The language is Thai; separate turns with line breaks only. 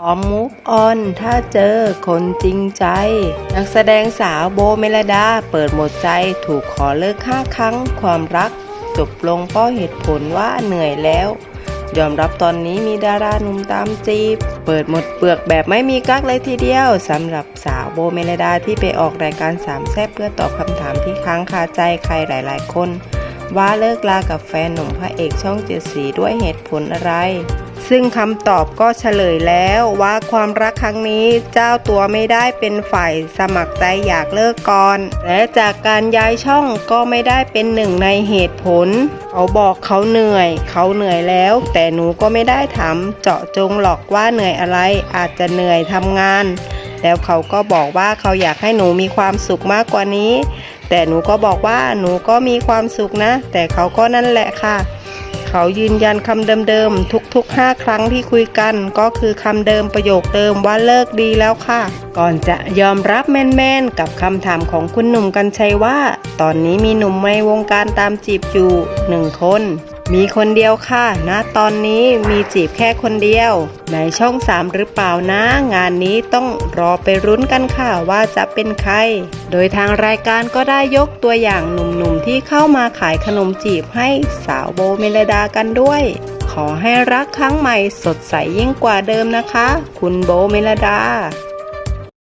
พร้อมมุกออนถ้าเจอคนจริงใจ นักแสดงสาวโบเมลดาเปิดหมดใจถูกขอเลิกห้าครั้ง ความรัก จบลงเพราะเหตุผลว่าเหนื่อยแล้ว ยอมรับตอนนี้มีดาราหนุ่มตามจีบ เปิดหมดเปลือกแบบไม่มีกักเลยทีเดียวสำหรับสาวโบเมลดาที่ไปออกรายการสามแซ่บเพื่อตอบคำถามที่ค้างคาใจใครหลาย ๆ คน ว่าเลิกลากับแฟนหนุ่มพระเอกช่องเจ็ดสีด้วยเหตุผลอะไร ซึ่งคำตอบก็เฉลยแล้วว่าความรักครั้งนี้เจ้าตัวไม่ได้เป็นฝ่ายสมัครใจอยากเลิกก่อน และจากการย้ายช่องก็ไม่ได้เป็นหนึ่งในเหตุผล เขาบอกเขาเหนื่อย เขาเหนื่อยแล้ว แต่หนูก็ไม่ได้ถามเจาะจงหรอกว่าเหนื่อยอะไรอาจจะเหนื่อยทำงาน แล้วเขาก็บอกว่าเขาอยากให้หนูมีความสุขมากกว่านี้ แต่หนูก็บอกว่าหนูก็มีความสุขนะ แต่เขาก็นั่นแหละค่ะ เขายืนยันคำเดิมๆทุกๆ5ครั้งที่คุยกันก็คือคำเดิมประโยคเดิมว่าเลิกดีแล้วค่ะ ก่อนจะยอมรับแม่นๆกับคำถามของคุณหนุ่มกัญชัยว่า ตอนนี้มีหนุ่มในวงการตามจีบอยู่หนึ่งคน มีคนเดียวค่ะ ณ ตอนนี้มีจีบแค่คนเดียว ในช่อง3หรือเปล่านะ งานนี้ต้องรอไปรุ้นกันค่ะว่าจะเป็นใคร โดยทางรายการก็ได้ยกตัวอย่างหนุ่มๆที่เข้ามาขายขนมจีบให้สาวโบเมลดากันด้วย ขอให้รักครั้งใหม่สดใสยิ่งกว่าเดิมนะคะ คุณโบเมลดา